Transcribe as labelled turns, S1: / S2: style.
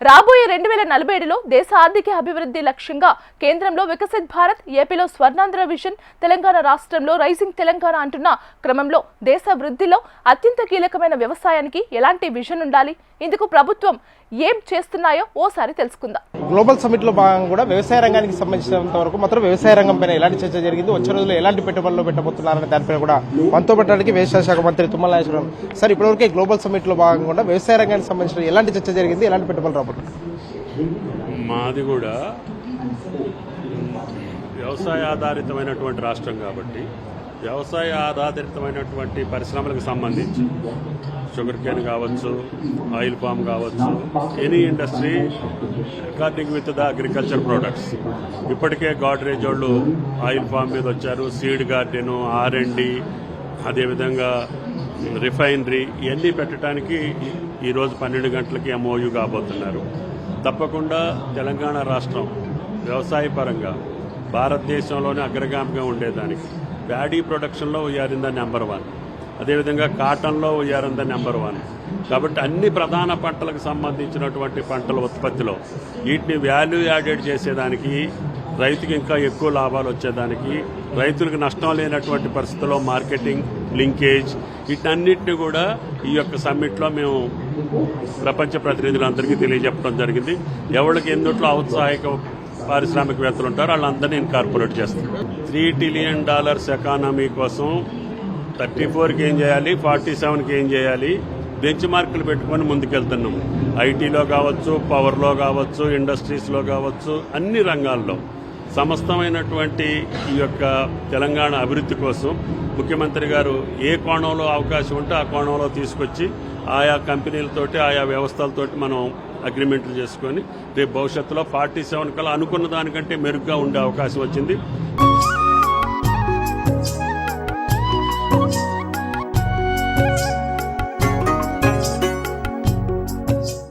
S1: రాబోయే రెండు వేల నలభై ఏడులో దేశ ఆర్థిక అభివృద్ధి లక్ష్యంగా కేంద్రంలో వికసిత్ భారత్ ఏపీలో స్వర్ణాంధ్ర విజన్ తెలంగాణ రాష్ట్రంలో రైజింగ్ తెలంగాణ అంటున్న క్రమంలో దేశ వృద్ధిలో అత్యంత కీలకమైన వ్యవసాయానికి ఎలాంటి విజన్ ఉండాలి? ఇందుకు ప్రభుత్వం ఏం చేస్తున్నాయో ఓసారి తెలుసుకుందాం.
S2: గ్లోబల్ సమిట్లో భాగంగా కూడా వ్యవసాయ రంగానికి సంబంధించినంత వరకు మాత్రం వ్యవసాయ రంగం పైన ఎలాంటి చర్చ జరిగింది వచ్చే రోజుల్లో ఎలాంటి పెట్టుబడులు పెట్టబోతున్నారనే దానిపైన కూడా మనతో పెట్టడానికి వ్యవసాయ శాఖ మంత్రి తుమ్మల నాగేశ్వరం సార్ ఇప్పటివరకే గ్లోబల్ సమిట్లో భాగంగా కూడా వ్యవసాయ రంగానికి సంబంధించిన ఎలాంటి చర్చ జరిగింది ఎలాంటి పెట్టుబడులు రాబోతుంది
S3: మాది కూడా వ్యవసాయ ఆధారితమైనటువంటి రాష్ట్రం కాబట్టి వ్యవసాయ ఆధారితమైనటువంటి పరిశ్రమలకు సంబంధించి షుగర్ కేన్ కావచ్చు ఆయిల్ పామ్ కావచ్చు any industry recording with the agriculture products. ఇప్పటికే గాడ్రేజ్ వాళ్ళు ఆయిల్ పామ్ మీద వచ్చారు సీడ్ గార్డెన్ ఆర్ఎండి అదేవిధంగా రిఫైనరీ ఇవన్నీ పెట్టడానికి ఈరోజు పన్నెండు గంటలకి ఎంఓయూ కాబోతున్నారు. తప్పకుండా తెలంగాణ రాష్ట్రం వ్యవసాయ పరంగా భారతదేశంలోనే అగ్రగామిగా ఉండేదానికి. ప్యాడీ ప్రొడక్షన్లో we're in the number one అదేవిధంగా కాటన్లో we're in the number one కాబట్టి అన్ని ప్రధాన పంటలకు సంబంధించినటువంటి పంటల ఉత్పత్తిలో వీటిని వాల్యూ యాడెడ్ చేసేదానికి రైతుకి ఇంకా ఎక్కువ లాభాలు వచ్చేదానికి రైతులకు నష్టం లేనటువంటి పరిస్థితుల్లో మార్కెటింగ్ లింకేజ్ వీటన్నిటిని కూడా ఈ యొక్క సమ్మిట్లో మేము ప్రపంచ ప్రతినిధులందరికీ తెలియజెప్పడం జరిగింది. ఎవరికి ఎందుట్లో ఔత్సాహిక పారిశ్రామికవేత్తలు ఉంటారు వాళ్ళందరినీ ఇన్కార్పొరేట్ చేస్తారు త్రీ ట్రిలియన్ డాలర్స్ ఎకానమీ కోసం థర్టీ ఫోర్కి ఏం చేయాలి ఫార్టీ సెవెన్కి ఏం చేయాలి బెంచ్ మార్కులు పెట్టుకొని ముందుకెళ్తున్నాం. ఐటీలో కావచ్చు పవర్లో కావచ్చు ఇండస్ట్రీస్లో కావచ్చు అన్ని రంగాల్లో. సమస్తమైనటువంటి ఈ యొక్క తెలంగాణ అభివృద్ధి కోసం ముఖ్యమంత్రి గారు ఏ కోణంలో అవకాశం ఉంటే ఆ కోణంలో తీసుకొచ్చి ఆయా కంపెనీలతోటి ఆయా వ్యవస్థలతోటి మనం అగ్రిమెంట్లు చేసుకొని రేపు భవిష్యత్తులో ఫార్టీ సెవెన్ కల్లా అనుకున్న దానికంటే మెరుగ్గా ఉండే అవకాశం వచ్చింది Thank you.